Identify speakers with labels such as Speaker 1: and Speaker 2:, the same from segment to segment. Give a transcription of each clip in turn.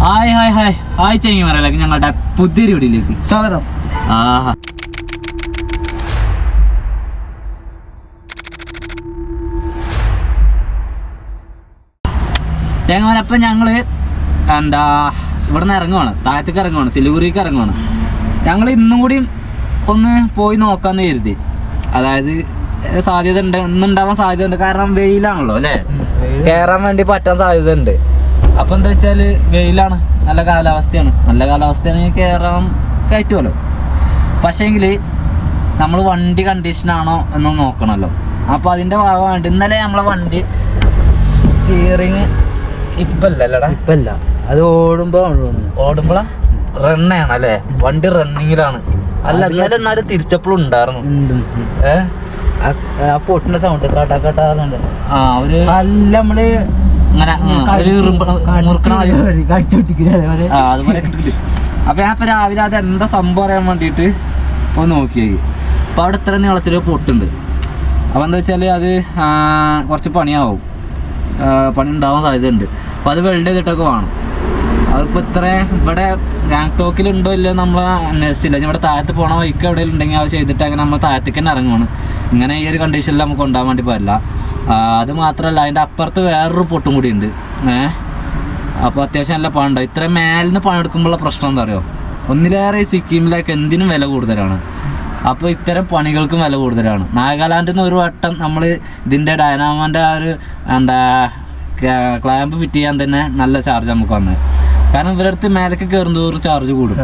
Speaker 1: Hi hi hi. Hi ചെങ്ങിമറയിലേക്ക് ഞങ്ങളുടെ പുതിയൊരു വീടിലേക്ക്
Speaker 2: സ്വാഗതം.
Speaker 1: ആഹാ. ചേങ്ങന്മാരപ്പം ഞങ്ങൾ എന്താ ഇവിടുന്ന് ഇറങ്ങുവാണ്. താഴത്തേക്ക് ഇറങ്ങുവാണ്. സിലിഗുറിക്ക് ഇറങ്ങുവാണ്. ഞങ്ങൾ ഇന്നും കൂടി ഒന്ന് പോയി നോക്കാന്ന് കരുതി. അതായത് സാധ്യത ഉണ്ട്. ഇന്നുണ്ടാവാൻ സാധ്യത ഉണ്ട്. കാരണം വെയിലാണല്ലോ അല്ലേ? കയറാൻ വേണ്ടി പറ്റാൻ സാധ്യത ഉണ്ട്. അപ്പൊ എന്താ വെച്ചാൽ വെയിലാണ്. നല്ല കാലാവസ്ഥയാണ്. നല്ല കാലാവസ്ഥയാണെങ്കിൽ കയറാൻ കയറ്റുമല്ലോ. പക്ഷേങ്കിൽ നമ്മൾ വണ്ടി കണ്ടീഷൻ ആണോ എന്ന് നോക്കണല്ലോ. അപ്പോൾ അതിന്റെ ഭാഗമായിട്ട് ഇന്നലെ നമ്മളെ വണ്ടി സ്റ്റിയറിങ് ഇപ്പല്ലല്ലടാ
Speaker 2: ഇപ്പല്ല അത് ഓടുമ്പോ തോന്നുന്നു
Speaker 1: ഓടുമ്പോളാ? റണ്ണയാണ് അല്ലേ വണ്ടി റണ്ണിങ്ങിലാണ് അല്ല ഇന്നലെ എന്നാലും തിരിച്ചപ്പോഴും ഉണ്ടായിരുന്നു. ഏഹ്
Speaker 2: ആ പൊട്ടിന്റെ സൗണ്ട് കാട്ടാ കാട്ടാറുണ്ട്
Speaker 1: ആ ഒരു
Speaker 2: നല്ല നമ്മൾ
Speaker 1: അങ്ങനെ
Speaker 2: അതേപോലെ
Speaker 1: അപ്പൊ ഞാൻ ഇപ്പൊ രാവിലെ അത് എന്താ സംഭവം അറിയാൻ വേണ്ടിയിട്ട് ഒന്ന് നോക്കിയായി അപ്പൊ അവിടെ ഇത്ര നീളത്തിൽ പൊട്ടുണ്ട്. അപ്പൊ എന്താ വെച്ചാൽ അത് കുറച്ച് പണിയാവും. പണി ഉണ്ടാവാൻ സാധ്യതയുണ്ട്. അപ്പൊ അത് വെൽഡ് ചെയ്തിട്ടൊക്കെ വേണം. അതിപ്പോ ഇത്ര ഇവിടെ ഗാങ്ടോക്കിൽ ഉണ്ടോ ഇല്ലയോ നമ്മൾ അന്വേഷിച്ചില്ല. ഇവിടെ താഴത്ത് പോണ വഴിക്ക് എവിടെയെങ്കിലും ഉണ്ടെങ്കിൽ അത് ചെയ്തിട്ട് അങ്ങനെ നമ്മൾ താഴത്തേക്ക് തന്നെ ഇറങ്ങുവാണ്. ഇങ്ങനെ ഈ ഒരു കണ്ടീഷനിൽ നമുക്ക് കൊണ്ടുപോകാൻ വേണ്ടി ആ, അത് മാത്രമല്ല അതിന്റെ അപ്പുറത്ത് വേറൊരു പൊട്ടും കൂടി ഉണ്ട്. ഏഹ് അപ്പോൾ അത്യാവശ്യം നല്ല പണുണ്ട് ഇത്രയും മേലിന്ന് പണിയെടുക്കുമ്പോഴുള്ള പ്രശ്നം എന്താ പറയുക ഒന്നിലേറെ സിക്കിമിലേക്ക് എന്തിനും വില കൂടുതലാണ്. അപ്പോൾ ഇത്തരം പണികൾക്കും വില കൂടുതലാണ്. നാഗാലാൻഡിൽ നിന്ന് ഒരു വട്ടം നമ്മൾ ഇതിന്റെ ഡയനാമോന്റെ ആ ഒരു എന്താ ക്ലാമ്പ് ഫിറ്റ് ചെയ്യാൻ തന്നെ നല്ല ചാർജ് നമുക്ക് വന്നത് കാരണം ഇവരടുത്ത് മേലൊക്കെ കയറും തോറും ചാർജ് കൂടും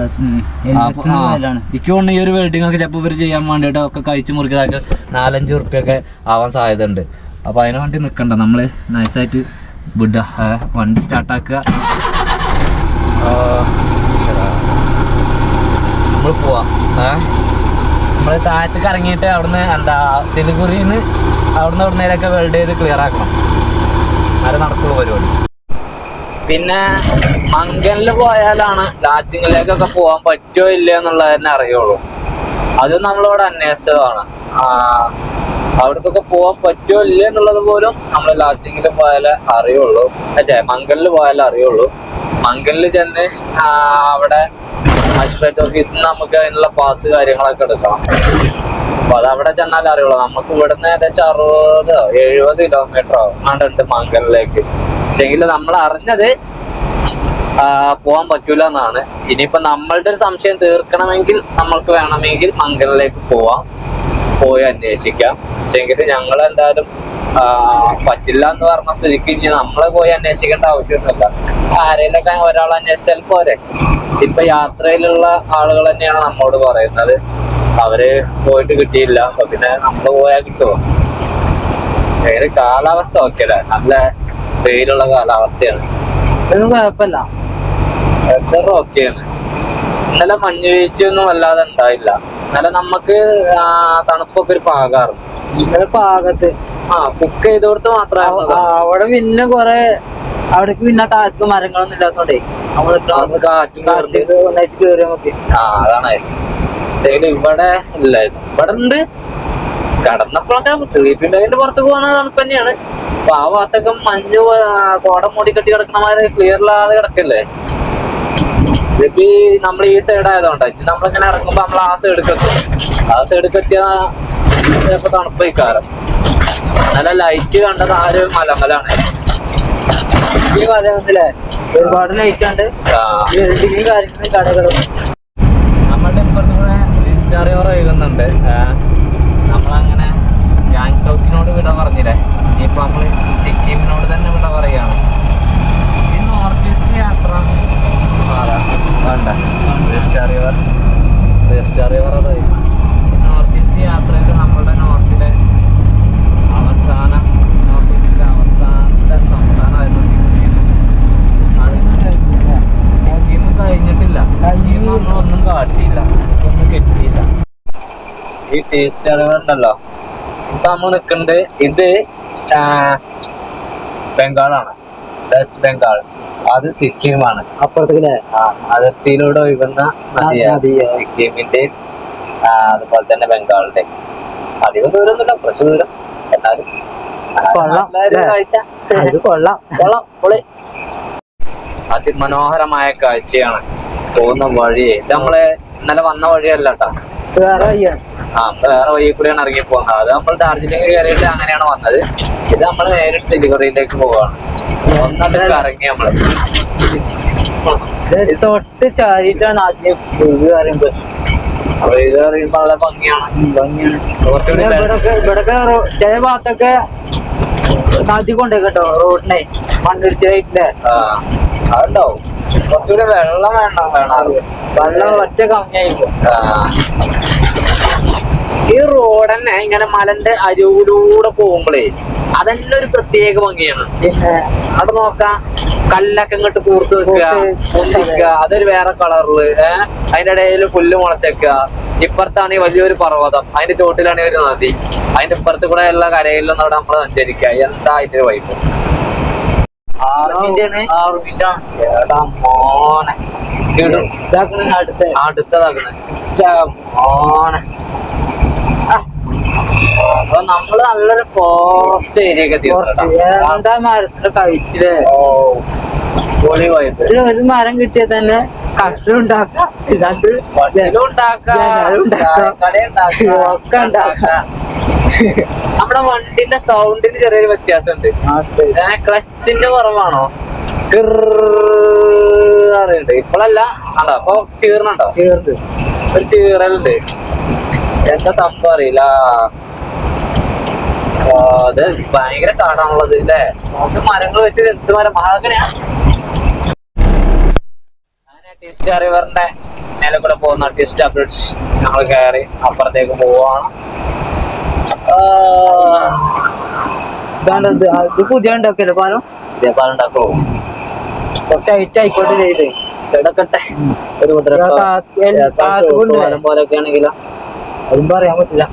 Speaker 1: എനിക്ക് തോന്നുന്നു ഈ ഒരു വെൽഡിംഗ് ഒക്കെ ചിലപ്പോൾ ഇവർ ചെയ്യാൻ വേണ്ടിയിട്ട് ഒക്കെ കഴിച്ച് മുറിക്കതൊക്കെ നാലഞ്ച് ഉറുപ്പ്യൊക്കെ ആവാൻ സാധ്യത ഉണ്ട് അപ്പോൾ അതിനു വേണ്ടി നിൽക്കണ്ട നമ്മൾ നൈസായിട്ട് വിടുക ആ, വണ്ടി സ്റ്റാർട്ടാക്കുക നമ്മൾ പോവാം. നമ്മൾ താഴത്തേക്ക് ഇറങ്ങിയിട്ട് അവിടുന്ന് എന്താ സിലിഗുറിന്ന് അവിടുന്ന് അവിടുന്നേലൊക്കെ വെൽഡ് ചെയ്ത് ക്ലിയർ ആക്കണം. അത് നടക്കുള്ളൂ പരിപാടി. പിന്നെ മംഗലിൽ പോയാലാണ് ലാച്ചിങ്ങിലേക്കൊക്കെ പോകാൻ പറ്റുമോ ഇല്ലയോ എന്നുള്ളത് തന്നെ അറിയുള്ളൂ. അത് നമ്മളിവിടെ അന്വേഷിച്ചതാണ്. ആ, അവിടേക്കൊക്കെ പോകാൻ പറ്റുമോ ഇല്ല എന്നുള്ളത് പോലും നമ്മൾ ലാച്ചിങ്ങിൽ പോയാലേ അറിയുള്ളൂ. അച്ഛേ മംഗലിൽ പോയാലേ അറിയുള്ളൂ. മംഗലിൽ ചെന്ന് അവിടെ മജിസ്ട്രേറ്റ് ഓഫീസിൽ നിന്ന് നമുക്ക് അതിനുള്ള പാസ് കാര്യങ്ങളൊക്കെ എടുക്കണം. അപ്പൊ അവിടെ ചെന്നാലേ അറിയുള്ളൂ. നമുക്ക് ഇവിടുന്ന് ഏകദേശം അറുപത് എഴുപത് കിലോമീറ്ററോ ഉണ്ട് മംഗലിലേക്ക്. പക്ഷെങ്കിൽ നമ്മൾ അറിഞ്ഞത് പോകാൻ പറ്റൂല എന്നാണ് ഇനിയിപ്പോ നമ്മളുടെ ഒരു സംശയം തീർക്കണമെങ്കിൽ നമ്മൾക്ക് വേണമെങ്കിൽ മംഗലിലേക്ക് പോവാം. പോയി അന്വേഷിക്കാം. പക്ഷെങ്കിൽ ഞങ്ങൾ എന്തായാലും പറ്റില്ല എന്ന് പറഞ്ഞ സ്ഥിതിക്ക് ഇനി നമ്മളെ പോയി അന്വേഷിക്കേണ്ട ആവശ്യമൊന്നുമില്ല. ആരെയൊക്കെ ഒരാൾ അന്വേഷിച്ചാൽ പോരെ. ഇപ്പൊ യാത്രയിലുള്ള ആളുകൾ തന്നെയാണ് നമ്മോട് പറയുന്നത്. അവർ പോയിട്ട് കിട്ടിയില്ല. അപ്പൊ പിന്നെ നമ്മൾ പോയാൽ കിട്ടുമോ വേറെ കാലാവസ്ഥ ഓക്കെ അല്ലേ നല്ല വെയിലുള്ള കാലാവസ്ഥയാണ്.
Speaker 2: ഒന്നും കുഴപ്പമില്ല.
Speaker 1: ഓക്കെയാണ് ഇന്നലെ മഞ്ഞ് വീഴ്ചയൊന്നും വല്ലാതെ ഉണ്ടായില്ല. ഇന്നലെ നമുക്ക് തണുപ്പൊക്കെ ഒരു പാകാറുണ്ട്
Speaker 2: ഇന്നലെ പാകത്ത്.
Speaker 1: ആ കുക്ക് ചെയ്തോടത്ത്
Speaker 2: ആ, അവിടെ പിന്നെ കൊറേ അവിടേക്ക് പിന്നെ കാറ്റ് മരങ്ങളൊന്നും ഇല്ലാത്തോണ്ടേ
Speaker 1: നമ്മൾ കാറ്റും.
Speaker 2: കാറ്റ് ഒന്നായിട്ട് കേറി നമുക്ക്
Speaker 1: ആ അതാണായിരുന്നു. ശരി ഇവിടെ ഇല്ലായിരുന്നു. ഇവിടെ ഉണ്ട് കടന്നപ്പോഴൊക്കെ സ്ലീപ്പിംഗ് ബാഗിന്റെ പുറത്ത് പോകുന്ന തണുപ്പ് തന്നെയാണ്. അപ്പൊ ആ ഭാഗത്തൊക്കെ മഞ്ഞ് കോടം കോട മൂടി കെട്ടി കിടക്കണ മാതിരി ക്ലിയർ ഇല്ലാതെ കിടക്കല്ലേ? ഇതിപ്പോ നമ്മൾ ഈ സൈഡ് ആയതുകൊണ്ട് ഇനി നമ്മളിങ്ങനെ ഇറങ്ങുമ്പോ നമ്മൾ ആ സൈഡ് എടുക്കും ആ സൈഡ് എത്തിയ ചിലപ്പോ തണുപ്പ് ഇക്കാരം നല്ല ലൈറ്റ് കണ്ടത് ആ ഒരു മലമലാണ്
Speaker 2: ഈ മലമല്ലേ ഒരുപാട് ലൈറ്റ് ഉണ്ട്. ബിൽഡിങ്ങും കാര്യങ്ങളും കടകളും.
Speaker 1: നമ്മളുടെ ഇപ്പുറത്ത് കൂടെ സ്റ്റാർ റിവർ ഒഴുകുന്നുണ്ട്. ഗാങ് നമ്മളങ്ങനെ ഗാങ്ടോക്കിനോട് വിട പറഞ്ഞില്ലേ? ഇനിയിപ്പോ നമ്മൾ സിക്കിമിനോട് തന്നെ വിട പറയാണ് ഈ നോർത്ത് ഈസ്റ്റ് യാത്ര ആരാ? വേണ്ട സ്റ്റാർ റിവർ സ്റ്റാർ റിവർ അത് നോർത്ത് ഈസ്റ്റ് യാത്രയിൽ നമ്മളുടെ നോർത്തിലെ അവസാന നോർത്ത് ഈസ്റ്റിലെ അവസാനത്തെ സംസ്ഥാനമായിരുന്നു സിക്കിം സിക്കിം കഴിഞ്ഞിട്ടില്ല സിക്കിം നമ്മളൊന്നും കാട്ടിയില്ല ഒന്നും കെട്ടിയില്ല ടേസ്റ്റ് അറിവുണ്ടല്ലോ. ഇപ്പൊ നമ്മൾ നിൽക്കുന്നത് ഇത് ബംഗാളാണ്. വെസ്റ്റ് ബംഗാൾ അത് സിക്കിമാണ്. അപ്പുറത്തേക്ക് അതിർത്തിയിലൂടെ ഒഴുകുന്ന നദിയാണ്. സിക്കിമിന്റെ അതുപോലെ തന്നെ ബംഗാളിന്റെ. അധികം ദൂരമൊന്നുമില്ല കുറച്ച് ദൂരം. എന്നാലും അതിമനോഹരമായ കാഴ്ചയാണ്. പോകുന്ന വഴി നമ്മളെ നമ്മൾ ഇന്നലെ വന്ന വഴിയല്ല കേട്ടോ.
Speaker 2: വേറെ വഴിയാണ്
Speaker 1: ആ വേറെ വഴി കൂടിയാണ് ഇറങ്ങി പോകുന്നത്. അത് നമ്മൾ ഡാർജിലിംഗ് കയറിയിട്ട് അങ്ങനെയാണ് വന്നത്. ഇത് നമ്മൾ നേരിട്ട് സിലിഗുറിയിലേക്ക് പോവാണ്. ഒന്നിട്ട് ഇറങ്ങി
Speaker 2: നമ്മൾ. തൊട്ട് ചാരിയിട്ടാണ് ആദ്യം ഇത് പറയുമ്പോ
Speaker 1: അപ്പൊ ഇത് ഭംഗിയാണ്.
Speaker 2: ഭംഗിയാണ്. ഇവിടൊക്കെ ചില ഭാഗത്തൊക്കെ നദി കൊണ്ടേക്കട്ടോ റോഡിനെ.
Speaker 1: മണ്ണിടിച്ചിട്ടില്ലേ അതുണ്ടാവും. കുറച്ചുകൂടി വെള്ളം വേണ്ട വേണം.
Speaker 2: വെള്ളം ഒറ്റ കമ്മിയായിപ്പോ
Speaker 1: ഈ റോഡ് തന്നെ ഇങ്ങനെ മലന്റെ അരുവിലൂടെ പോകുമ്പോഴേ അതന്നെ ഒരു പ്രത്യേക ഭംഗിയാണ്. അവിടെ നോക്കാം കല്ലൊക്കെ ഇങ്ങോട്ട് കൂർത്ത് പൊന്തിക്കുക അതൊരു വേറെ കളറിൽ ഏഹ് അതിന്റെ ഇടയിൽ പുല്ല് മുളച്ചേക്കുക ഇപ്പുറത്താണ് വലിയൊരു പർവതം. അതിന്റെ ചോട്ടിലാണ് ഒരു നദി. അതിന്റെ ഇപ്പുറത്ത് കൂടെ ഉള്ള കരയിലൊന്നും അവിടെ നമ്മൾ സഞ്ചരിക്കുക എന്താ അതിന്റെ വൈബ് അടുത്തതാക്കണ. മോനെ. അപ്പൊ നമ്മൾ നല്ലൊരു ഫോറസ്റ്റ് ഏരിയ ഒക്കെ
Speaker 2: എന്താ മരത്തിന്റെ
Speaker 1: പൊളി
Speaker 2: ഒരു മരം കിട്ടിയാൽ തന്നെ കഷ്ടം ഉണ്ടാക്കാം.
Speaker 1: ഉണ്ടാക്കാം,
Speaker 2: ഒക്കെ ഉണ്ടാക്കാം.
Speaker 1: നമ്മുടെ വണ്ടിന്റെ സൗണ്ടിന് ചെറിയൊരു വ്യത്യാസമുണ്ട്. ക്ലച്ചിന്റെ കുറവാണോ? അറിയണ്ട്. ഇപ്പോഴല്ല. ആണ്ടോ അപ്പൊ ചീർണുണ്ടോ
Speaker 2: ചീർണ്ട്
Speaker 1: ഒരു ചീറലുണ്ട്. എന്താ സംഭവം അറിയില്ല. അത് ഭയങ്കര കാടാണുള്ളത് അല്ലേ നമുക്ക് മരങ്ങൾ വെച്ച് എന്ത് മരം? മഹാഗണിയാ ടിസ്റ്റ് അറിവറിന്റെ റിവറിന്റെ മേലെ കൂടെ പോകുന്ന ടിസ്റ്റ് അപ്ഡേറ്റ്സ് ഞങ്ങൾ കയറി അപ്പുറത്തേക്ക് പോവാണ്.
Speaker 2: ഇത് പുതിയ ഉണ്ടാക്കല്ലേ പാലം?
Speaker 1: ഇതേപോലെ ഉണ്ടാക്കുള്ളൂ
Speaker 2: കുറച്ച് ഹൈറ്റ് ആയിക്കോട്ടെ ചെയ്ത്
Speaker 1: കിടക്കട്ടെ. ഒരു പോലൊക്കെ ആണെങ്കിലോ.
Speaker 2: അതും പറയാൻ പറ്റില്ല.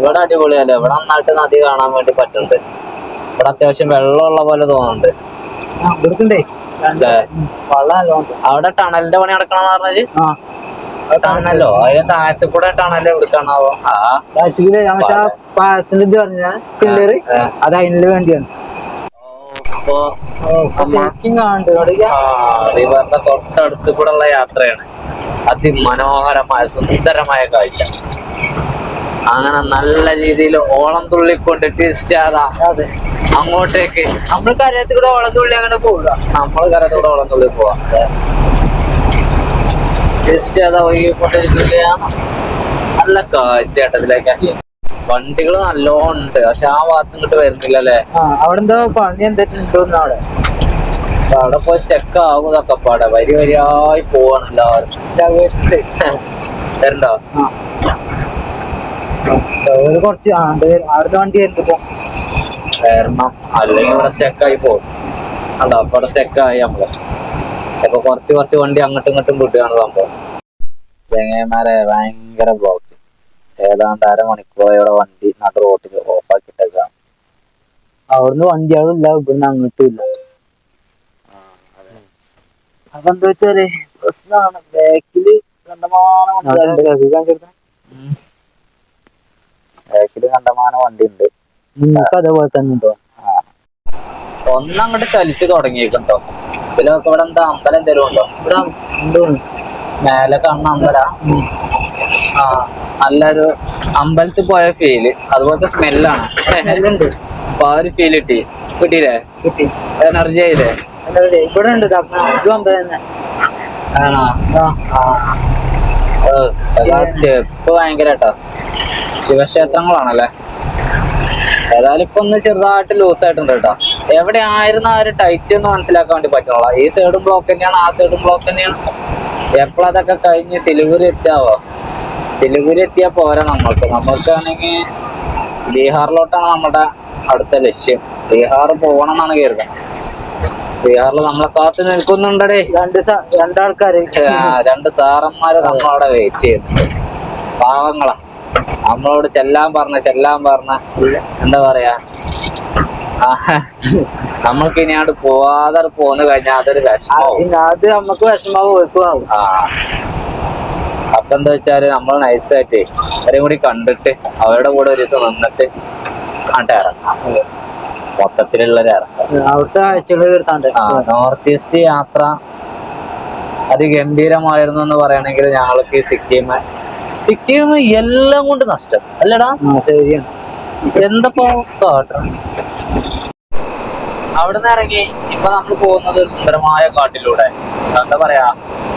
Speaker 1: ഇവിടെ അടിപൊളിയല്ലേ? ഇവിടെ നന്നായിട്ട് നദി കാണാൻ വേണ്ടി പറ്റുന്നുണ്ട്. ഇവിടെ അത്യാവശ്യം വെള്ളമുള്ള പോലെ തോന്നുന്നുണ്ട്.
Speaker 2: ആ,
Speaker 1: അവിടെ ടണലിന്റെ പണി നടക്കണെന്ന് പറഞ്ഞത്? ടണലോ? അതിന്റെ താഴത്ത് കൂടെ ടണൽ എടുക്കണാവോ
Speaker 2: പാലത്തിന്റെ ഇത് പറഞ്ഞ പിള്ളേര് അത് അതിന് വേണ്ടിയാണ്.
Speaker 1: റിവറിന്റെ തൊട്ടടുത്ത് കൂടെ ഉള്ള യാത്രയാണ്. അതിമനോഹരമായ സുന്ദരമായ കാഴ്ച. അങ്ങനെ നല്ല രീതിയിൽ ഓളം തുള്ളിക്കൊണ്ട് ട്വിസ്റ്റ് ആതാ അങ്ങോട്ടേക്ക്.
Speaker 2: നമ്മൾ കരയത്തിൽ കൂടെ ഓളം തുള്ളി അങ്ങനെ പോവുക.
Speaker 1: നമ്മൾ കൂടെ ഓളം തുള്ളി പോവാം. ട്വിസ്റ്റ് ആതാ ഒഴുകിക്കൊണ്ടിരിക്കുകയാണ്. നല്ല കാഴ്ചയാട്ടത്തിലേക്ക് വണ്ടികൾ നല്ലോണം ഉണ്ട്. പക്ഷെ ആ ഭാഗത്ത് ഇങ്ങോട്ട് വരുന്നില്ല അല്ലേ
Speaker 2: അവിടെ എന്തോ പണി എന്തിട്ടുണ്ടോന്ന് അവിടെ?
Speaker 1: അവിടെ പോയി സ്റ്റെക്ക് ആകും ഇതൊക്കെ പാടെ. വരി വരിയായി പോവാണ് എല്ലാവരും.
Speaker 2: ഒരു കുറച്ച് ആ ആരുടെ അവിടുത്തെ വണ്ടി വരുന്നിപ്പോ
Speaker 1: കാരണം അല്ലെങ്കിൽ ഇവിടെ സ്റ്റെക്കായി പോകും. അല്ല അപ്പൊ അവിടെ സ്റ്റെക്കായി നമ്മൾ. അപ്പൊ കുറച്ച് കുറച്ച് വണ്ടി അങ്ങോട്ടും ഇങ്ങോട്ടും വിടുകയാണ് സംഭവം. ചെങ്ങന്മാരെ ഭയങ്കര ബ്ലോക്ക് ഏതാണ്ട് അരമണിക്കൂറോടെ വണ്ടി നട റോട്ടിൽ ഓഫ് ആക്കിയിട്ടേക്കാണ്.
Speaker 2: അവിടുന്ന് അവിടെ ഇല്ല ഇവിടുന്ന് അങ്ങോട്ടും ഇല്ല. അപ്പൊ എന്താ വെച്ചാൽ പ്രശ്നമാണ് ബാക്കിൽ കണ്ടമാനം.
Speaker 1: ബാക്കിൽ കണ്ടമാനം വണ്ടി ഉണ്ട്
Speaker 2: അതേപോലെ തന്നെ ഉണ്ടോ?
Speaker 1: ഒന്നങ്ങോട്ട് ചലിച്ചു തുടങ്ങിയിട്ടുണ്ടോ ഇതിലൊക്കെ ഇവിടെ എന്താ അമ്പലം എന്തെങ്കിലും ഉണ്ടോ?
Speaker 2: ഇവിടെ
Speaker 1: മേലെ കാണുന്ന അമ്പല. ആ നല്ലൊരു അമ്പലത്തിൽ പോയ ഫീൽ അതുപോലത്തെ സ്മെല്ലാണ്. അപ്പൊ ആ ഒരു ഫീൽ കിട്ടി. കിട്ടിയില്ലേ?
Speaker 2: കിട്ടി.
Speaker 1: എനർജി ആയില്ലേ?
Speaker 2: ഇവിടെ ഉണ്ട്
Speaker 1: ആണോ? സ്റ്റെപ്പ് ഭയങ്കര കേട്ടോ ശിവക്ഷേത്രങ്ങളാണല്ലേ ഏതായാലും ഇപ്പൊ ഒന്ന് ചെറുതായിട്ട് ലൂസ് ആയിട്ടുണ്ട് കേട്ടോ. എവിടെ ആയിരുന്നു ആ ഒരു ടൈറ്റ് എന്ന് മനസ്സിലാക്കാൻ വേണ്ടി പറ്റുള്ള ഈ സൈഡും ബ്ലോക്ക് തന്നെയാണ് ആ സൈഡും ബ്ലോക്ക് തന്നെയാണ്. എപ്പോഴതൊക്കെ കഴിഞ്ഞ് സിലിഗുരി എത്തിയാവോ? സിലിഗുരി എത്തിയാ പോരാ നമ്മൾക്ക്. നമ്മൾക്കാണെങ്കിൽ ബീഹാറിലോട്ടാണ് നമ്മുടെ അടുത്ത ലക്ഷ്യം. ബീഹാർ പോകണം എന്നാണ് കരുതുന്നത്. ബീഹാറിൽ നമ്മളെ കാത്തു നിൽക്കുന്നുണ്ടേ
Speaker 2: രണ്ട് രണ്ടാൾക്കാര്.
Speaker 1: രണ്ട് സാറന്മാര് നമ്മളവിടെ വെയിറ്റ് ചെയ്യുന്നുണ്ട് പാവങ്ങളാ. നമ്മളോട് ചെല്ലാൻ പറഞ്ഞ ചെല്ലാൻ പറഞ്ഞ. എന്താ പറയാ? നമ്മൾക്ക് ഇനി അങ്ങോട്ട് പോവാതെ പോന്നു കഴിഞ്ഞാൽ അതൊരു
Speaker 2: വിഷമം.
Speaker 1: വിഷമാവും
Speaker 2: അത് നമുക്ക് വിഷമാവും
Speaker 1: ആ. അപ്പൊ എന്താ വെച്ചാൽ നമ്മൾ നൈസായിട്ട് അവരെയും കൂടി കണ്ടിട്ട് അവരുടെ കൂടെ ഒരു ദിവസം നിന്നിട്ട് കണ്ടേ ഇറങ്ങാം. മൊത്തത്തിലുള്ള
Speaker 2: അവിടുത്തെ ആഴ്ചകൾ തീർത്താണ്ട്
Speaker 1: നോർത്ത് ഈസ്റ്റ് യാത്ര അതിഗംഭീരമായിരുന്നു എന്ന് പറയുകയാണെങ്കിൽ ഞങ്ങൾക്ക് സിക്കിം സിക്കിം എല്ലാം കൊണ്ട് നഷ്ടം. അല്ലടാ?
Speaker 2: ശരിയാണ്
Speaker 1: എന്തപ്പോ? കാട്ടണം അവിടുന്ന് ഇറങ്ങി. ഇപ്പൊ നമ്മൾ പോകുന്നത് ഒരു സുന്ദരമായ കാട്ടിലൂടെ. എന്താ പറയാ?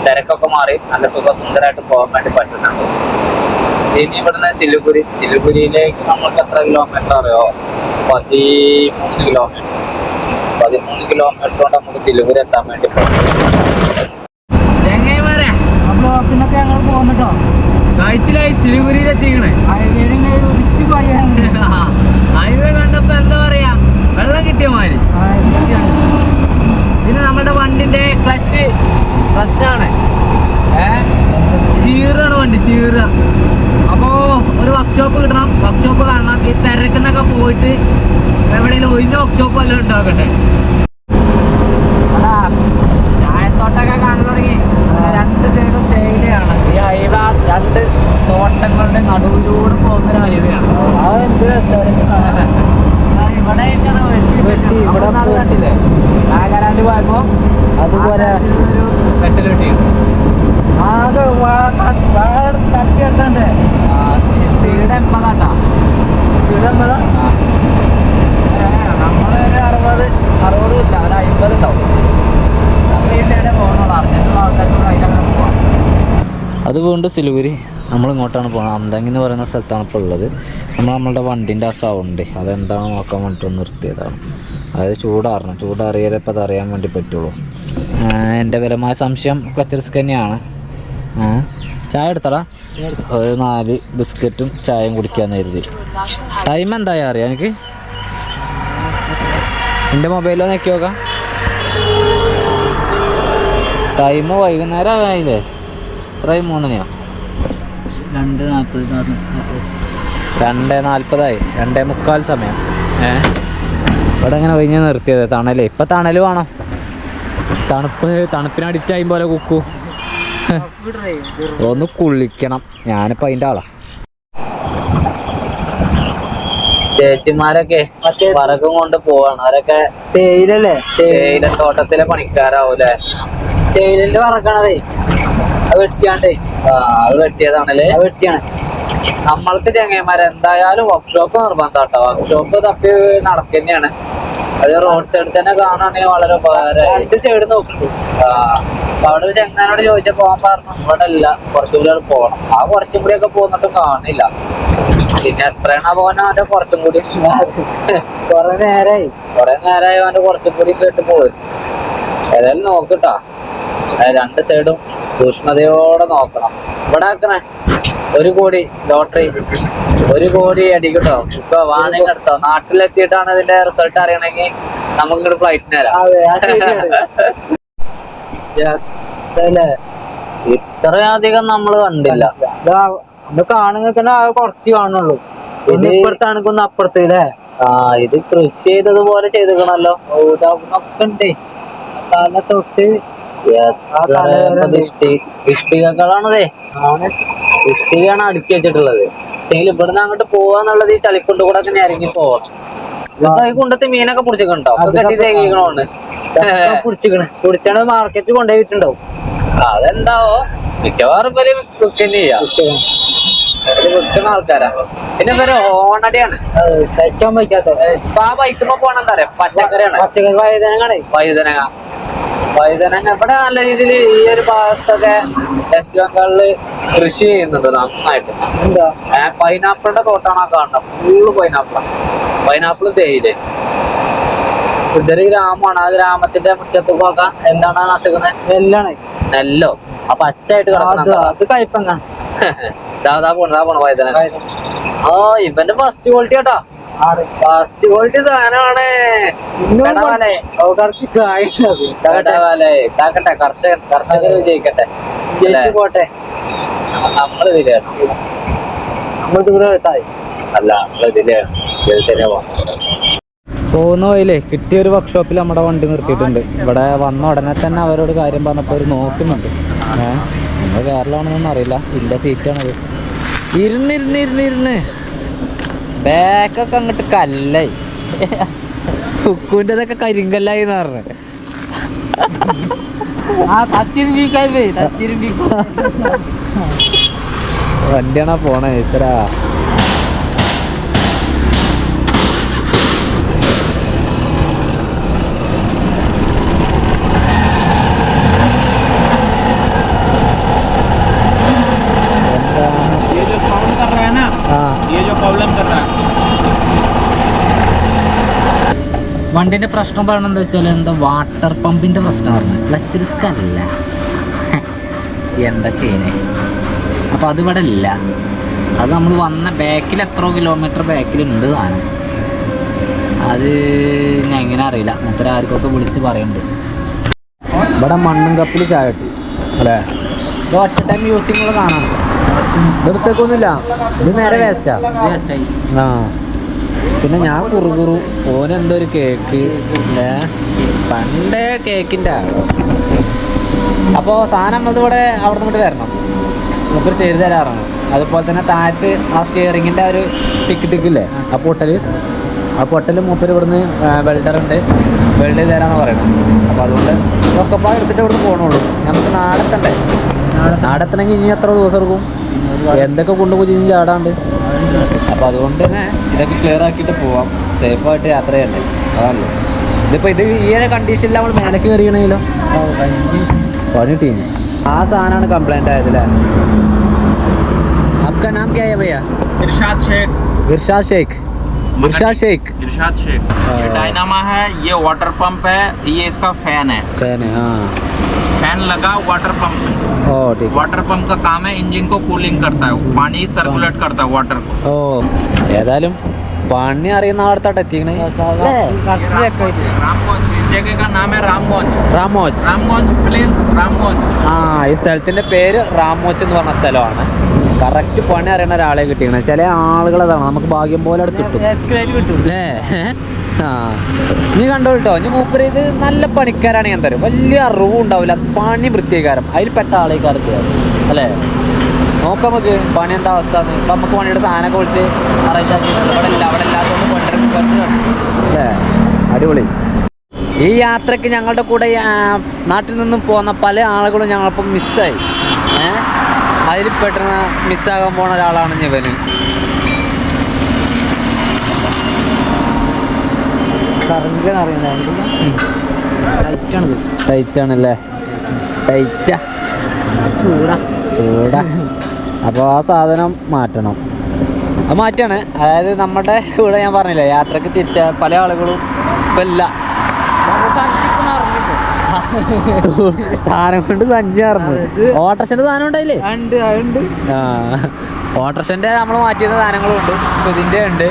Speaker 1: തിരക്കൊക്കെ മാറി. നല്ല സുഖ സുന്ദരമായിട്ട് പോകാൻ വേണ്ടി പറ്റുന്നുണ്ട്. ഇനി ഇവിടുന്ന് സിലിഗുരി സിലിഗുരിയിലേക്ക് നമ്മൾക്ക് എത്ര കിലോമീറ്റർ അറിയോ? പതിമൂന്ന് കിലോമീറ്റർ പതിമൂന്ന് കിലോമീറ്റർ കൊണ്ട് നമുക്ക് സിലിഗുരി എത്താൻ വേണ്ടി പറ്റും. ചെങ്ങൈമാരെ
Speaker 2: ആ ബ്ലോക്കിനൊക്കെ ഞങ്ങൾ പോകുന്നുട്ടോ
Speaker 1: കാഴ്ചയിലായി
Speaker 2: പോയാണ്
Speaker 1: ഹൈവേ കണ്ടപ്പോ എന്താ പറയാ? വെള്ളം കിട്ടിയ മാതിരി. പിന്നെ നമ്മുടെ വണ്ടിന്റെ ക്ലച്ച് ഫസ്റ്റാണ് ചീറാണ് വണ്ടി ചീറ. അപ്പോ ഒരു വർക്ക്ഷോപ്പ് കിട്ടണം. വർക്ക്ഷോപ്പ് കാണണം. ഈ തിരക്കുന്നൊക്കെ പോയിട്ട് എവിടെയെങ്കിലും ഒഴിഞ്ഞ വർക്ക്ഷോപ്പ് എല്ലാം ഉണ്ടാക്കട്ടെ ചായത്തോട്ടൊക്കെ കാണാൻ തുടങ്ങി രണ്ട് സൈഡും തേയിലയാണ് ഈ ഹൈവേ രണ്ട് തോട്ടങ്ങളുടെ നടുവിലൂടെ പോകുന്ന ഒരു ഹൈവേ ആണ്
Speaker 2: അതെന്ത് രസമാണ്
Speaker 1: ഇവിടെ
Speaker 2: വെട്ടി, ഇവിടെ
Speaker 1: നാട് കണ്ടില്ലേ നാഗാലാൻഡ് പോയപ്പോ
Speaker 2: അതുപോലെ
Speaker 1: ഒരു വെട്ടൽ വെട്ടിയാണ്
Speaker 2: ആകെ തട്ടിയെടുക്കണ്ടേ
Speaker 1: സ്പീഡ് എൺപതാട്ടാ
Speaker 2: ഇതെന്നതാ
Speaker 1: നമ്മളൊരു അറുപത് അറുപതും ഇല്ല ഒരു അമ്പത് ഉണ്ടാവും നമ്മൾ ഈ സൈഡേ പോകണുള്ളൂ അർജന്റുള്ള ആൾക്കാർക്ക് അതിലങ്ങനെ പോവാം അത് സിലുവരി ഇങ്ങോട്ടാണ് പോകുന്നത് അന്തങ്ങി എന്ന് പറയുന്ന സ്ഥലത്താണ് ഇപ്പോൾ ഉള്ളത്. നമ്മൾ നമ്മളുടെ വണ്ടിന്റെ ആ സൗണ്ട് അതെന്താണെന്ന് നോക്കാൻ വേണ്ടിയിട്ട് നിർത്തിയതാണ്. അതായത് ചൂടാറണം. ചൂടാറിയാലേ ഇപ്പോൾ അതറിയാൻ വേണ്ടി പറ്റുള്ളൂ. എന്റെ വിലമായ സംശയം ക്ലച്ച് റിസ്ക് തന്നെയാണ്. ചായ എടുത്തടാ. ഒരു നാല് ബിസ്ക്കറ്റും ചായയും കുടിക്കാന്ന് കരുതി. ടൈം എന്തായാ അറിയാം എനിക്ക്? എന്റെ മൊബൈലിൽ നോക്കി നോക്കാം. ടൈം വൈകുന്നേരം ആയില്ലേ? എത്രയും മൂന്നരയോ
Speaker 2: രണ്ട് നാൽപ്പത്
Speaker 1: രണ്ട് നാൽപ്പതായി. രണ്ടേ മുക്കാൽ സമയം. ഏ? ഇവിടെ ഇങ്ങനെ ഒഴിഞ്ഞ് നിർത്തിയത്. തണൽ. ഇപ്പൊ തണൽ വേണം? തണുപ്പ് തണുപ്പിന് അഡിക്റ്റ് ആയും പോലെ കുക്കു. ഒന്ന് കുളിക്കണം. ഞാനിപ്പോ അതിന്റെ ആളാ. ചേച്ചിമാരൊക്കെ വറകും കൊണ്ട് പോവാണ്. അവരൊക്കെ
Speaker 2: തേയിലല്ലേ?
Speaker 1: തേയില തോട്ടത്തിലെ പണിക്കാരാവൂലേ
Speaker 2: തേയിലിന്റെ പറക്കണതേ അത് വെട്ടിയാണ്ടേ.
Speaker 1: അത് വെട്ടിയതാണല്ലേ?
Speaker 2: അത് വെട്ടിയാണ്.
Speaker 1: നമ്മൾക്ക് ചെങ്ങന്മാർ എന്തായാലും വർക്ക്ഷോപ്പ് നിർബന്ധമാട്ടോ. വർക്ക്ഷോപ്പ് തപ്പി നടക്കുന്നതാണ് അത് റോഡ് സൈഡിൽ തന്നെ കാണുകയാണെങ്കിൽ വളരെ
Speaker 2: ഉപകാരമായിട്ട് സൈഡ്
Speaker 1: നോക്കിട്ടു അവിടെ ഒരു ചെങ്ങാനോട് പോകാൻ പറഞ്ഞു. ഇവിടെ അല്ല കുറച്ചും കൂടി അവിടെ പോകണം. ആ കുറച്ചും കൂടി ഒക്കെ പോന്നിട്ടും കാണില്ല. പിന്നെ എത്രയാണ് പോകാൻ അവന്റെ കുറച്ചും കൂടി?
Speaker 2: കൊറേ നേരായി.
Speaker 1: കുറെ നേരമായി അവന്റെ കുറച്ചും കൂടി കേട്ട് പോയി. ഏതായാലും നോക്കട്ടാ രണ്ട് സൈഡും സൂക്ഷ്മതയോടെ നോക്കണം. ഇവിടെ ആക്കണേ ഒരു കോടി ലോട്ടറി. ഒരു കോടി അടിക്കട്ടോ ഇപ്പൊ വാണി എടുത്തോ നാട്ടിലെത്തിയിട്ടാണ് ഇതിന്റെ റിസൾട്ട് അറിയണമെങ്കിൽ നമുക്ക് ഇങ്ങോട്ട് ഫ്ലൈറ്റിന്
Speaker 2: അല്ലേ
Speaker 1: ഇത്രയധികം നമ്മൾ കണ്ടില്ല.
Speaker 2: ഇതാ, നമ്മൾ കാണുന്നൊക്കെ കുറച്ച് കാണുള്ളൂ. ഒന്ന്
Speaker 1: ഇത്
Speaker 2: ഇപ്പുറത്താണെങ്കിൽ ഒന്ന് അപ്പുറത്ത് അല്ലേ
Speaker 1: ആ ഇത് കൃഷി ചെയ്തതുപോലെ ചെയ്തിക്കണല്ലോ
Speaker 2: ഒക്കെ ഉണ്ടേ. തല
Speaker 1: ഇഷ്ടികകളാണതേ ഇഷ്ടികയാണ് അടുക്കി വെച്ചിട്ടുള്ളത്. പക്ഷേ ഇവിടുന്ന് അങ്ങോട്ട് പോവാന്നുള്ളത് ഈ ചളിക്കൊണ്ട് കൂടെ ഒക്കെ ഇറങ്ങി പോകണം കൊണ്ടത്തെ മീനൊക്കെ പിടിച്ചിട്ടുണ്ടോ? കെട്ടി
Speaker 2: പിടിച്ചിക്കണ്. പിടിച്ചാണ് മാർക്കറ്റ് കൊണ്ടുപോയിട്ടുണ്ടാവും
Speaker 1: അതെന്താവോ? മിക്കവാറും പേര് വിൽക്കുന്ന ചെയ്യാം. ഇത് വിൽക്കുന്ന ആൾക്കാരാ. പിന്നെ ഇവർ ഓണടിയാണ്.
Speaker 2: സഹിക്കാൻ വയ്ക്കാത്ത
Speaker 1: ഇപ്പൊ ആ ബൈക്കുമ്പോ പോണെന്താ പറയാ പച്ചക്കറിയാണ്.
Speaker 2: പച്ചക്കറി വഴുതനങ്ങാണേ.
Speaker 1: വഴുതനങ്ങ. വഴുതനങ്ങ ഇവിടെ നല്ല രീതിയിൽ ഈ ഒരു ഭാഗത്തൊക്കെ വെസ്റ്റ് ബംഗാളിൽ കൃഷി ചെയ്യുന്നുണ്ട് നന്നായിട്ട്.
Speaker 2: എന്താ?
Speaker 1: പൈനാപ്പിളിന്റെ തോട്ടാണ് ആ കാണുന്നത്. ഫുള്ള് പൈനാപ്പിൾ പൈനാപ്പിൾ തേയിൽ. ഇതൊരു ഗ്രാമമാണ്. ആ ഗ്രാമത്തിന്റെ മുറ്റത്ത് നോക്കാം എന്താണ് നട്ടുക്കുന്നത്
Speaker 2: നെല്ലാണ്.
Speaker 1: നെല്ലോ. ആ പച്ചായിട്ട്
Speaker 2: അത്
Speaker 1: കിടക്കുന്ന
Speaker 2: അത് കയ്പങ്ങാണ്
Speaker 1: ദാ പോണ ദാ പോണ വഴുതനങ്ങ ആ ഇവന്റെ ഫസ്റ്റ് ക്വാളിറ്റി കേട്ടോ ഫസ്റ്റ് ക്വാളിറ്റി സാധനമാണ്. കർഷകൻ കർഷകർ വിജയിക്കട്ടെ.
Speaker 2: പോട്ടെ.
Speaker 1: നമ്മൾ ഇതിലാണ്
Speaker 2: നമ്മൾ ദൂരം എടുത്താൽ
Speaker 1: അല്ല നമ്മൾ ഇതിലാണ് ഇതിൽ തന്നെ പോകാം പോകുന്ന വഴിയിലേ കിട്ടിയ ഒരു വർക്ക്ഷോപ്പിൽ നമ്മുടെ വണ്ടി നിർത്തിയിട്ടുണ്ട്. ഇവിടെ വന്ന ഉടനെ തന്നെ അവരോട് കാര്യം പറഞ്ഞപ്പോൾ അവർ നോക്കുന്നുണ്ട്. ഏഹ് നിങ്ങൾ കേരളമാണെന്നൊന്നും അറിയില്ല. ഇല്ല സീറ്റാണത്. ഇരുന്നിരുന്നിരുന്നിരുന്ന് ഇരുന്ന് ഇരുന്ന് ഇരുന്ന്. ബാക്കൊക്കെ അങ്ങോട്ട് കല്ലായി. കുക്കുവിന്റെതൊക്കെ കരിങ്കല്ലായി എന്ന് പറഞ്ഞു. വണ്ടിയാണാ പോണേ ഈശ്വരാ? വണ്ടിന്റെ പ്രശ്നം പറയണത് എന്താ വെച്ചാൽ എന്താ വാട്ടർ പമ്പിന്റെ പ്രശ്നം പറഞ്ഞു. ക്ലച്ച് റിസ്ക് അല്ല. എന്താ ചെയ്യണേ? അപ്പൊ അത് ഇവിടെ ഇല്ല. അത് നമ്മൾ വന്ന ബാക്കിൽ എത്ര കിലോമീറ്റർ ബാക്കിൽ ഉണ്ട് സാധനം അത് ഞാൻ എങ്ങനെ അറിയില്ല. മൂപ്പര ആർക്കൊക്കെ വിളിച്ച് പറയുന്നുണ്ട് ഇവിടെ മണ്ണും കപ്പിൽ ചായ കിട്ടി അല്ലേ? ഇത് ഒറ്റ ടൈം യൂസിങ്ങുള്ള സാധനമാണ് ഇതെടുത്തേക്കൊന്നുമില്ല ഇത് നേരെ വേസ്റ്റാ
Speaker 2: വേസ്റ്റായി
Speaker 1: ആ. പിന്നെ ഞാൻ കുറുകുറു. ഓൻ എന്തോ ഒരു കേക്ക്. ഏ? പണ്ടേ കേക്കിന്റെ ആളോ. അപ്പോൾ സാധനം നമ്മളത് ഇവിടെ അവിടെ നിന്ന് വരണം മൂപ്പർ ചെയ്ത് തരാറാണ്. അതുപോലെ തന്നെ താഴത്ത് ആ സ്റ്റിയറിങ്ങിന്റെ ഒരു ടിക്ക് ടിക്കില്ലേ ആ പൊട്ടൽ. ആ പൊട്ടൽ മൂപ്പർ ഇവിടുന്ന് വെൽഡറുണ്ട് വെൽഡ് തരാമെന്ന് പറയണം അപ്പോൾ അതുകൊണ്ട് ഒക്കെ പാട് എടുത്തിട്ട് ഇവിടുന്ന് പോകണുള്ളൂ നമുക്ക് നാടെത്തണ്ടേ? നാടെത്തണമെങ്കിൽ ഇനി എത്ര ദിവസം എടുക്കും? എന്തൊക്കെ കൊണ്ടുപോയി ചാടാണ്ട്? അപ്പോൾ അതുകൊണ്ട് തന്നെ ഇതൊക്കെ ക്ലിയർ ആക്കിയിട്ട് പോവാം സേഫായിട്ട് യാത്ര ചെയ്യണ്ടേ അതല്ലോ ഇതിപ്പോൾ ഇത് ഈ ഒരു കണ്ടീഷനിൽ നമ്മൾ മേലേക്ക് കയറിയണെങ്കിലോ പണി ടീം ആ സാധനമാണ് കംപ്ലൈന്റ് ആയതല്ലേ आपका नाम क्या है भैया
Speaker 3: इरशाद शेख
Speaker 1: इरशाद शेख इरशाद शेख
Speaker 3: इरशाद शेख ये
Speaker 1: हाँ।
Speaker 3: डायनामा है ये वाटर पंप है ये इसका फैन है
Speaker 1: फैन है हाँ
Speaker 3: फैन लगा वाटर पंप में
Speaker 1: ओ ठीक
Speaker 3: वाटर पंप का काम है इंजन को कूलिंग करता है पानी सर्कुलेट करता है वाटर को
Speaker 1: ഓ ഏതായാലും പണി അറിയുന്ന ആളത്താണ് എത്തിക്കണേ
Speaker 3: रामगंज इस जगह का नाम है रामगंज
Speaker 1: റാമോച്ച്
Speaker 3: रामगंज प्लेस रामगंज
Speaker 1: ആ ഈ സ്ഥലത്തിന്റെ പേര് റാമോച്ച് എന്ന് പറഞ്ഞ സ്ഥലമാണ് കറക്റ്റ് പണി അറിയുന്ന ഒരാളെ കിട്ടിയാണ് ചില ആളുകൾ അതാണ് നമുക്ക് ഭാഗ്യം പോലെ അവിടെ കിട്ടും
Speaker 2: കിട്ടും
Speaker 1: അല്ലേ ആ. നീ കണ്ടോ കേട്ടോ ഞാൻ മൂപ്പര് ഇത് നല്ല പണിക്കാരാണ് ഞാൻ തരും. വലിയ അറിവും ഉണ്ടാവില്ല. പണി വൃത്തികാരം അതിൽ പെട്ട ആളേക്കാർക്ക് അല്ലേ? നോക്കാം നമുക്ക് പണി എന്താ അവസ്ഥ ഇപ്പം നമുക്ക് പണിയുടെ സാധനമൊക്കെ വിളിച്ച് അവിടെ അല്ലേ? അടിപൊളി. ഈ യാത്രയ്ക്ക് ഞങ്ങളുടെ കൂടെ നാട്ടിൽ നിന്നും പോകുന്ന പല ആളുകളും ഞങ്ങളിപ്പം മിസ്സായി ഏഹ് അതിൽ പെട്ടെന്ന് മിസ്സാകാൻ പോണ ഒരാളാണ് ഇവന്.
Speaker 2: കറങ്ങാൻ അറിയണ്ടായിരുന്നു
Speaker 1: ടൈറ്റ് ആണല്ലേ ടൈറ്റാ.
Speaker 2: ചൂടാ.
Speaker 1: ചൂടാ. അപ്പോൾ ആ സാധനം മാറ്റണം. അത് മാറ്റാണ്. അതായത് നമ്മുടെ കൂടെ ഞാൻ പറഞ്ഞില്ലേ യാത്രയ്ക്ക് തിരിച്ച പല ആളുകളും ഇപ്പം ഇല്ല. സാധനം കൊണ്ട് സഞ്ചി അറിഞ്ഞു ഓട്ടർഷന്റെ സാധനം ഉണ്ടായില്ലേ?
Speaker 2: ഉണ്ട് ഉണ്ട്.
Speaker 1: ആ. ഓട്ടർഷന്റെ നമ്മൾ മാറ്റിയ സാധനങ്ങളും ഉണ്ട്. ഇപ്പം ഇതിന്റെ ഉണ്ട്.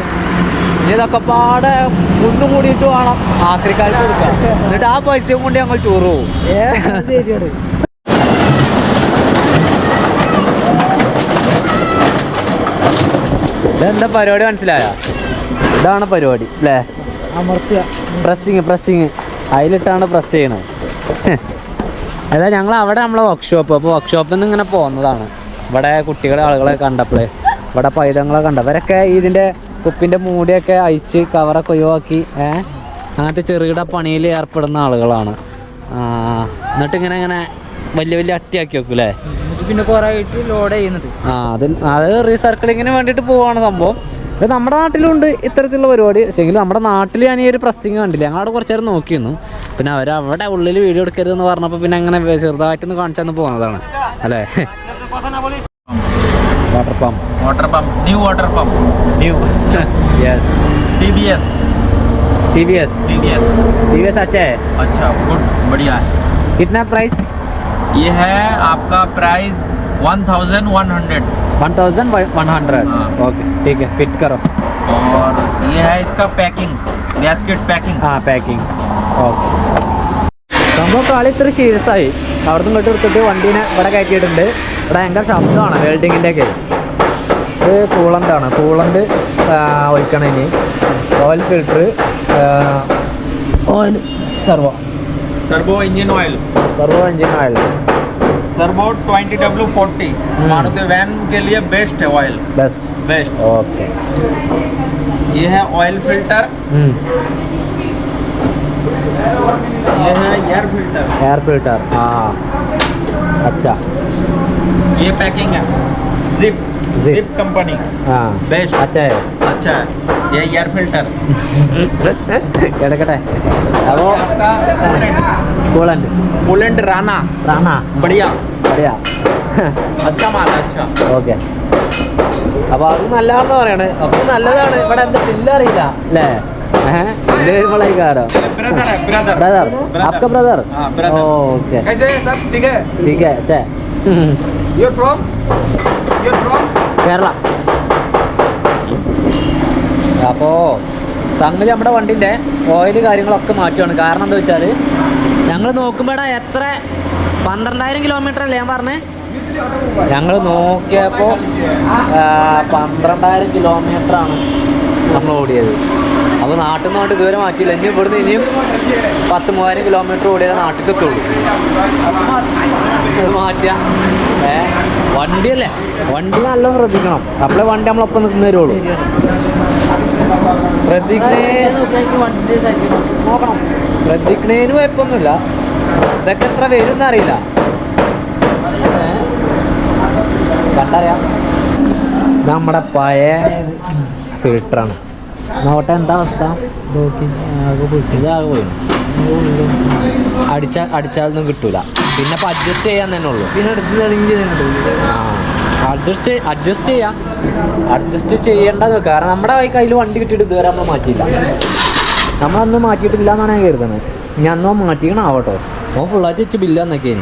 Speaker 1: ഇനി ഇതൊക്കെ പാടെ കുന്നും കൂടിയിട്ട് വേണം. ആക്രിക്കാർക്ക് കൊടുക്കാം. എന്നിട്ട് ആ പൈസയും കൊണ്ട് ഞങ്ങൾ ടൂർ പോകും.
Speaker 2: ശരിയാണ്.
Speaker 1: ഇതെന്താ പരിപാടി മനസ്സിലായ? ഇതാണ് പരിപാടി അല്ലേ
Speaker 2: അമർത്തുക
Speaker 1: പ്രസ്സിങ് പ്രസ്സിങ് അതിലിട്ടാണ് പ്രസ് ചെയ്യണത്. അതായത് ഞങ്ങൾ അവിടെ നമ്മളെ വർക്ക്ഷോപ്പ് അപ്പോൾ വർക്ക്ഷോപ്പിൽ നിന്ന് ഇങ്ങനെ പോകുന്നതാണ് ഇവിടെ കുട്ടികളെ ആളുകളെ കണ്ടപ്പോഴേ ഇവിടെ പൈതങ്ങളെ കണ്ട അവരൊക്കെ ഇതിന്റെ കുപ്പിന്റെ മൂടിയൊക്കെ അഴിച്ച് കവറൊക്കെ ഒഴിവാക്കി ഏ? അങ്ങനത്തെ ചെറുകിട പണിയിൽ ഏർപ്പെടുന്ന ആളുകളാണ്. എന്നിട്ട് ഇങ്ങനെ ഇങ്ങനെ വലിയ വലിയ അട്ടിയാക്കി വെക്കും അല്ലേ
Speaker 2: പിന്നെ കുറെ ആയിട്ട് ലോഡ് ചെയ്യുന്നത്
Speaker 1: ആ അത് അത് റീസർക്കിളിങ്ങിന് വേണ്ടിയിട്ട് പോവാണ് സംഭവം. ഇത് നമ്മുടെ നാട്ടിലുണ്ട് ഇത്തരത്തിലുള്ള പരിപാടി. പക്ഷേങ്കിൽ നമ്മുടെ നാട്ടിൽ ഞാൻ ഈ ഒരു പ്രസ്സിങ് കണ്ടില്ല. ഞങ്ങളവിടെ കുറച്ച് നേരം നോക്കിയിരുന്നു പിന്നെ അവർ അവിടെ ഉള്ളിൽ വീഡിയോ എടുക്കരുത് എന്ന് പറഞ്ഞപ്പോൾ പിന്നെ അങ്ങനെ ചെറുതായിട്ടൊന്ന് കാണിച്ചെന്ന് പോകുന്നതാണ് അല്ലേ? Water pump
Speaker 3: Water pump new water pump
Speaker 1: new yes
Speaker 3: TBS
Speaker 1: T V S
Speaker 3: TBS
Speaker 1: T V S अच्छा है
Speaker 3: अच्छा गुड बढ़िया है
Speaker 1: कितना प्राइस
Speaker 3: ये है आपका price one thousand one hundred
Speaker 1: one thousand one hundred
Speaker 3: हाँ।
Speaker 1: ओके ठीक है फिट करो
Speaker 3: और ये है इसका पैकिंग गैसकेट पैकिंग
Speaker 1: ആ പാക്കിംഗ് ഓക്കെ സംഭവം കളി ഇത്ര സീരിയസ് ആയി അവിടെ നിന്ന് ഇങ്ങോട്ട് എടുത്തിട്ട് വണ്ടീനെ ഇവിടെ കയറ്റിയിട്ടുണ്ട് ഇവിടെ ഭയങ്കര ശബ്ദമാണ് വെൽഡിങ്ങിൻ്റെ ഒക്കെ ഇത് കൂളൻ്റ് ആണ് കൂളൻ്റ് ഒഴിക്കണം ഇനി oil filter oil servo
Speaker 3: servo engine oil
Speaker 1: servo engine oil
Speaker 3: servo 20W40 Maruti van के लिए बेस्ट है ऑयल
Speaker 1: ബെസ്റ്റ്
Speaker 3: बेस्ट
Speaker 1: ഓക്കെ
Speaker 3: ये है ऑयल फिल्टर ये है एयर फिल्टर
Speaker 1: എയർ ഫിൽട്ടർ ആ അച്ഛാ
Speaker 3: ये पैकिंग है जिप
Speaker 1: Zip.
Speaker 3: जिप कंपनी
Speaker 1: ആ
Speaker 3: बेस्ट
Speaker 1: അച്ഛായോ
Speaker 3: अच्छा है ये एयर फिल्टर
Speaker 1: കിടക്കട്ടെ അപ്പോൾ
Speaker 3: आपका
Speaker 1: കൂളണ്ട്
Speaker 3: बुलेंट राना
Speaker 1: റാണ
Speaker 3: बढ़िया
Speaker 1: അറിയാ
Speaker 3: अच्छा माल है अच्छा
Speaker 1: ഓക്കെ അപ്പൊ അത് നല്ലതാണെന്ന് പറയണേ അപ്പൊ നല്ലതാണ് ഇവിടെ എന്താ ബില്ല് അറിയില്ല അല്ലേ നമ്മളേക്കാരോ
Speaker 3: ब्रदर है ब्रदर
Speaker 1: ब्रदर आपका ब्रदर
Speaker 3: हाँ, brother.
Speaker 1: ओके
Speaker 3: कैसे है सब ठीक है
Speaker 1: ठीक है अच्छा
Speaker 3: your from your from
Speaker 1: Kerala. അപ്പോ സംഗതി നമ്മുടെ വണ്ടിന്റെ ഓയിൽ കാര്യങ്ങളൊക്കെ മാറ്റുകയാണ് കാരണം എന്താ വെച്ചാൽ ഞങ്ങൾ നോക്കുമ്പോടാ എത്ര പന്ത്രണ്ടായിരം കിലോമീറ്റർ അല്ലേ ഞാൻ പറഞ്ഞേ? ഞങ്ങൾ നോക്കിയപ്പോൾ പന്ത്രണ്ടായിരം കിലോമീറ്റർ ആണ് നമ്മൾ ഓടിയത്. അപ്പോൾ നാട്ടിൽ നിന്ന് കൊണ്ട് ഇതുവരെ മാറ്റിയില്ല. ഇനി ഇവിടുന്ന് ഇനിയും പത്ത് മൂവായിരം കിലോമീറ്റർ ഓടിയാൽ നാട്ടിൽ എത്തുള്ളൂ മാറ്റുക ഏ വണ്ടിയല്ലേ? വണ്ടി നല്ല ശ്രദ്ധിക്കണം. അപ്പോഴേ വണ്ടി നമ്മളൊപ്പം നിൽക്കുന്ന വരുള്ളൂ ശ്രദ്ധിക്കണേ. ശ്രദ്ധിക്കണേന് കുഴപ്പമൊന്നുമില്ല. ശ്രദ്ധക്ക് എത്ര വരും അറിയില്ല. കണ്ടറിയാം. നമ്മുടെ പഴയ ഫിൽറ്ററാണ് നോട്ട എന്താ അവസ്ഥ? ഇതാകെ അടിച്ചാൽ അടിച്ചാലൊന്നും കിട്ടൂല. പിന്നെ അഡ്ജസ്റ്റ് ചെയ്യാൻ തന്നെ ഉള്ളു.
Speaker 2: പിന്നെ
Speaker 1: അഡ്ജസ്റ്റ് അഡ്ജസ്റ്റ് ചെയ്യാം. അഡ്ജസ്റ്റ് ചെയ്യേണ്ടത് കാരണം നമ്മുടെ കയ്യിൽ വണ്ടി കിട്ടിയിട്ട് ഇതുവരെ നമ്മൾ മാറ്റിയില്ല. നമ്മളന്ന് മാറ്റിയിട്ടില്ല എന്നാണ് ഞാൻ കരുതുന്നത്. ഞാൻ അന്നോ മാറ്റിക്കണം ആവട്ടോ ഓൻ ഫുള്ളായിട്ട് വെച്ച് ബില്ല് വന്നൊക്കെ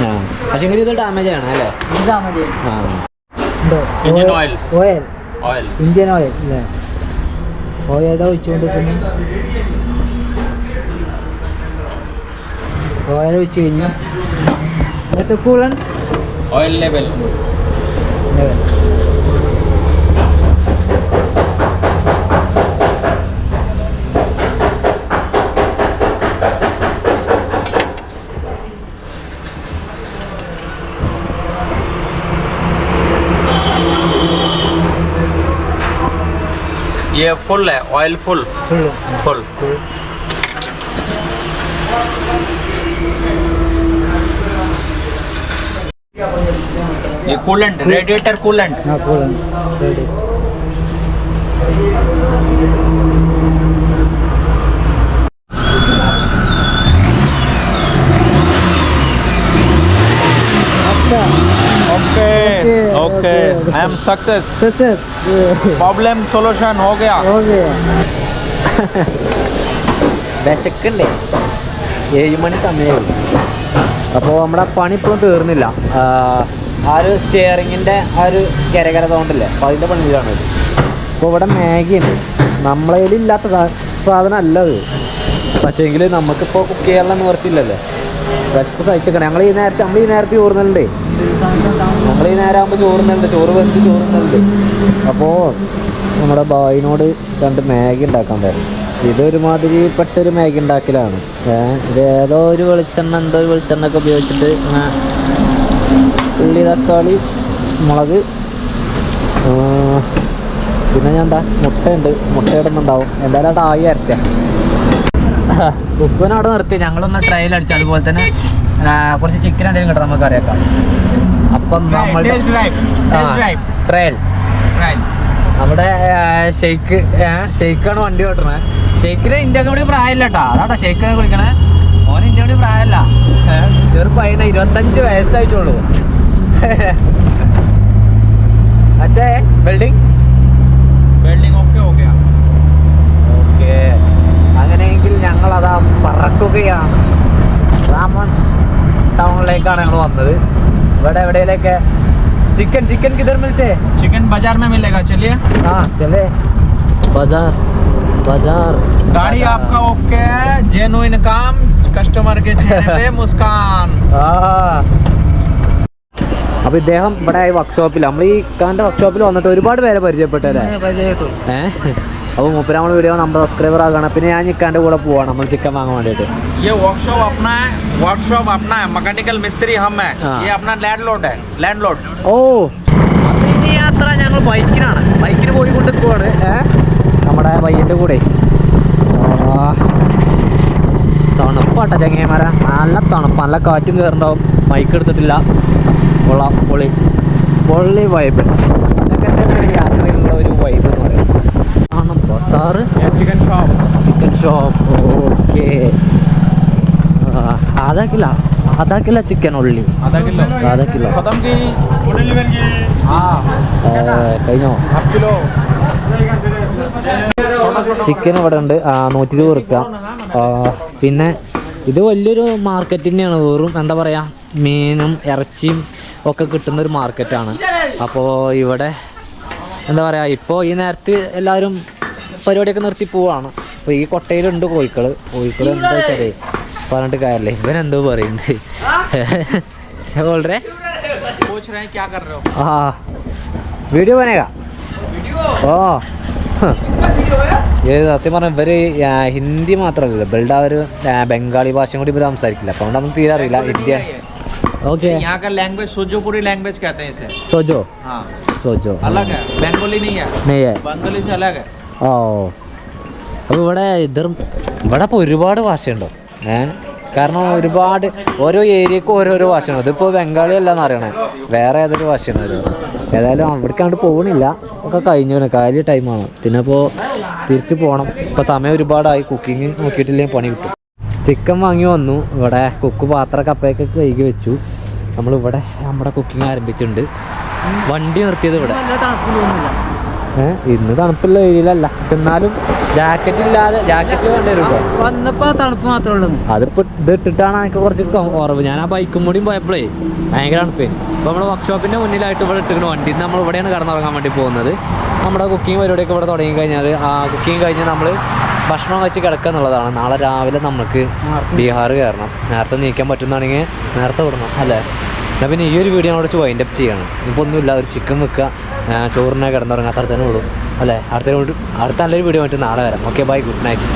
Speaker 1: ആ. പക്ഷേ ഇത് ഡാമേജ് ആണ് അല്ലേ?
Speaker 2: ഡാമേജ്
Speaker 1: ആ.
Speaker 3: Indian oil.
Speaker 2: ഇന്ത്യൻ ഓയിൽ കോയട ഒഴിച്ചുകൊണ്ടിരിക്കുന്നു കോയട ഒഴിച്ചു കഴിഞ്ഞു. എന്നിട്ട് കൂളൻ
Speaker 3: ഓയിൽ ലെവൽ ये फुल है ऑयल फुल
Speaker 2: फुल
Speaker 3: फुल. ये कूलेंट रेडिएटर कूलेंट
Speaker 2: हाँ
Speaker 3: coolant
Speaker 2: okay.
Speaker 3: I am success
Speaker 2: success
Speaker 3: problem solution हो गया
Speaker 2: ഓക്കെ
Speaker 1: വിശക്കണ്ടേ ഏഴ് മണി സമയമുള്ളൂ അപ്പോൾ നമ്മുടെ പണി ഇപ്പോഴും തീർന്നില്ല ആ, ആ ഒരു സ്റ്റിയറിങ്ങിൻ്റെ ആ ഒരു കരകര സൗണ്ടല്ലേ അപ്പോൾ അതിൻ്റെ പണിയിലാണ് ഇത് അപ്പോൾ ഇവിടെ മാഗിയാണ് നമ്മളെ ഇല്ലാത്ത സാ- സാധനം അല്ല അത് പക്ഷേങ്കിൽ നമുക്കിപ്പോൾ കുക്ക് ചെയ്യാനുള്ള നിവർത്തിയില്ലല്ലോ വിശപ്പ് സഹിച്ചേക്കണം ഞങ്ങൾ ഈ നേരത്തെ നമ്മൾ ഈ നേരത്തെ ചോറുന്നുണ്ടേ നമ്മൾ ഈ നേരം ആകുമ്പോൾ ചോറുന്നുണ്ട്. ചോറ് വെച്ച് ചോറുന്നുണ്ട്. അപ്പോൾ നമ്മുടെ ബായിനോട് രണ്ട് മാഗി ഉണ്ടാക്കാൻ പറയും ഇതൊരുമാതിരി പെട്ടൊരു മാഗി ഉണ്ടാക്കലാണ്. ഇത് ഏതോ ഒരു വെളിച്ചെണ്ണ എന്തോ ഒരു വെളിച്ചെണ്ണ ഒക്കെ ഉപയോഗിച്ചിട്ട് ഉള്ളി തക്കാളി മുളക് പിന്നെ ഞാൻ എന്താ മുട്ടയുണ്ട്. മുട്ട ഇടുന്നുണ്ടാവും എന്തായാലും അത് ആയി അരക്കാം ഉപ്പുവിനെ അവിടെ നിർത്തി. ഞങ്ങളൊന്ന് ട്രയൽ അടിച്ചു. അതുപോലെ തന്നെ കുറച്ച് ചിക്കൻ എന്തെങ്കിലും കിട്ടും നമുക്ക് അറിയാം അപ്പം നമ്മൾ ട്രയൽ നമ്മുടെ ഷെയ്ക്ക് ഷെയ്ക്കാണ് വണ്ടി ഓട്ടണേ. ഷെയ്ക്കിന് ഇന്ത്യ കൂടി പ്രായമില്ല കേട്ടോ. അതാട്ടോ ഷെയ്ക്ക് കുളിക്കണേ. ഓൻ ഇന്ത്യ കൂടി പ്രായമല്ല. ചെറുപ്പം അതിന് ഇരുപത്തഞ്ച് വയസ്സായിട്ടുള്ളൂ. അച്ഛേ
Speaker 3: building building okay okay
Speaker 1: okay അങ്ങനെയെങ്കിൽ ഞങ്ങളതാ പറക്കുകയാണ്. റാമോൺസ് ടൗണിലേക്കാണ് ഞങ്ങൾ വന്നത് ഇവിടെ എവിടെയൊക്കെ ചിക്കൻ ചിക്കൻ കിതർ മിൽറ്റേ
Speaker 3: चिकन बाजार में मिलेगा चलिए
Speaker 1: हाँ चले बाजार बाजार
Speaker 3: गाड़ी आपका ओके है जेनुइन काम कस्टमर के चेहरे पे मुस्कान
Speaker 1: ആ അപ്പൊ ഇദ്ദേഹം ഇവിടെ വർക്ക്ഷോപ്പിൽ നമ്മൾ ഈ ഇക്കാന്റെ വർക്ക്ഷോപ്പിൽ വന്നിട്ട് ഒരുപാട് പേരെ പരിചയപ്പെട്ടല്ലേ ഏഹ് അപ്പോൾ മൂപ്പര് നമ്മൾ വീഡിയോ നമ്പർ സബ്സ്ക്രൈബർ ആകണം പിന്നെ ഞാൻ നിൽക്കാൻ്റെ കൂടെ പോവാണ് നമ്മൾ ചിക്കൻ വാങ്ങാൻ വേണ്ടിയിട്ട്
Speaker 3: ये वर्कशॉप अपना है वर्कशॉप अपना है मैकेनिकल मिस्त्री हम है
Speaker 1: हाँ।
Speaker 3: ये अपना लैंडलॉर्ड है लैंडलॉर्ड
Speaker 1: ഓ അപ്പോൾ ഇനി യാത്ര ഞങ്ങൾ ബൈക്കിനാണ് ബൈക്കിന് പോയി കൊണ്ട് പോവാണ് ഏ നമ്മുടെ പയ്യൻ്റെ കൂടെ ആ, തണുപ്പാട്ട ചങ്ങേമാര നല്ല തണുപ്പ് നല്ല കാറ്റും കയറുണ്ടാവും ബൈക്ക് എടുത്തിട്ടില്ല കൊള്ളാം പൊളി പൊള്ളി വൈബ് ഇതൊക്കെ തന്നെയാണ് യാത്രയിലുള്ള ഒരു വൈബ് എന്ന് പറയുന്നത് ആണ് ബസാറ്
Speaker 3: ये chicken shop
Speaker 1: chicken shop okay ആധാ kilo ആധാ kilo chicken ഉള്ളി
Speaker 3: आधा किलो
Speaker 1: ആധാ കിലോ
Speaker 3: खत्म की हाँ
Speaker 1: കഴിഞ്ഞോ
Speaker 3: हाफ किलो
Speaker 1: ചിക്കൻ ഇവിടെ ഉണ്ട് ആ, നൂറ്റി ഇരുപത് റുപ്യ ആ, പിന്നെ ഇത് വലിയൊരു മാർക്കറ്റ് തന്നെയാണ് വെറും എന്താ പറയുക മീനും ഇറച്ചിയും ഒക്കെ കിട്ടുന്ന ഒരു മാർക്കറ്റാണ് അപ്പോൾ ഇവിടെ എന്താ പറയുക ഇപ്പോൾ ഈ നേരത്തെ എല്ലാവരും പരിപാടിയൊക്കെ നിർത്തി പോവാണ്. അപ്പോൾ ഈ കൊട്ടയിലുണ്ട് കോഴിക്കൾ കോഴിക്കൾ എന്താ വെച്ചാലേ പറഞ്ഞിട്ട് കാര്യമില്ല ഇവൻ എന്തോ പറയുന്നുണ്ട് വളരെ ആ വീഡിയോ ബനേക്കാ ഓ. ഏത് സത്യം പറഞ്ഞ ഇവർ ഹിന്ദി മാത്രമല്ലല്ലോ. ഇവരുടെ ഒരു ബംഗാളി ഭാഷയും കൂടി ഇവർ സംസാരിക്കില്ല. അപ്പോൾ നമുക്ക് തീരെ അറിയില്ല. ഇന്ത്യ ഓക്കെ
Speaker 3: यहाँ का लैंग्वेज सोजोपुरी लैंग्वेज कहते हैं इसे
Speaker 1: സോജോ
Speaker 3: हाँ
Speaker 1: സോജോ
Speaker 3: अलग है बंगाली नहीं है
Speaker 1: നെയ്യേ
Speaker 3: बंगाली से अलग है
Speaker 1: ഓ അപ്പോൾ ഇവിടെ ഇതർ ഇവിടെ അപ്പോൾ ഒരുപാട് ഭാഷയുണ്ടോ ഏ കാരണം ഒരുപാട് ഓരോ ഏരിയക്കും ഓരോരോ ഭാഷയാണ് ഇതിപ്പോൾ ബംഗാളി അല്ലെന്ന് അറിയണേ വേറെ ഏതൊരു ഭാഷയാണ് ഇത് ഏതായാലും അവിടേക്ക് അങ്ങോട്ട് പോകണില്ല ഒക്കെ കഴിഞ്ഞു കാര്യം ടൈമാണ് പിന്നെ ഇപ്പോൾ തിരിച്ച് പോകണം ഇപ്പോൾ സമയം ഒരുപാടായി കുക്കിംഗ് നോക്കിയിട്ടില്ലെങ്കിൽ പണി കിട്ടും ചിക്കൻ വാങ്ങി വന്നു. ഇവിടെ കുക്ക് പാത്ര കപ്പയൊക്കെ കഴുകി വെച്ചു. നമ്മളിവിടെ നമ്മുടെ കുക്കിംഗ് ആരംഭിച്ചിട്ടുണ്ട്. വണ്ടി നിർത്തിയത് ഇവിടെ. ഏഹ് ഇന്ന് തണുപ്പുള്ള ഏരിയയിലല്ല. പക്ഷെ എന്നാലും ജാക്കറ്റ് ഇല്ലാതെ ജാക്കറ്റ് വേണ്ടിവരുമോ
Speaker 2: വന്നപ്പോ തണുപ്പ് മാത്രമേ ഉള്ളൂ
Speaker 1: അതിപ്പോ ഇത് ഇട്ടിട്ടാണ് എനിക്ക് കുറച്ച് ഉറവ്. കുറവ് ഞാൻ ആ ബൈക്കും കൂടിയും പോയപ്പോഴേ ഭയങ്കര തണുപ്പേ. അപ്പോൾ നമ്മുടെ വർക്ക്ഷോപ്പിന്റെ മുന്നിലായിട്ട് ഇവിടെ ഇട്ടിരിക്കുന്ന. വണ്ടി നമ്മൾ ഇവിടെയാണ് കടന്നിറങ്ങാൻ വേണ്ടി പോകുന്നത്. നമ്മുടെ കുക്കിംഗ് പരിപാടിയൊക്കെ ഇവിടെ തുടങ്ങി കഴിഞ്ഞാൽ ആ കുക്കിംഗ് കഴിഞ്ഞ് നമ്മൾ ഭക്ഷണം കഴിച്ച് കിടക്കുക എന്നുള്ളതാണ്. നാളെ രാവിലെ നമുക്ക് ബീഹാർ കയറണം. നേരത്തെ നീക്കാൻ പറ്റുന്നതാണെങ്കിൽ നേരത്തെ വിടണം അല്ലേ? എന്നാൽ പിന്നെ ഈ ഒരു വീഡിയോ അവിടെ വൈൻഡ് അപ്പ് ചെയ്യണം. ഇപ്പോൾ ഒന്നുമില്ല ഒരു ചിക്കൻ വെക്കുക ചോറിനെ കിടന്നുറങ്ങാത്ത തന്നെ വിടും അല്ലേ? അടുത്ത അടുത്ത നല്ലൊരു വീഡിയോ ആയിട്ട് നാളെ വരാം. Okay bye good night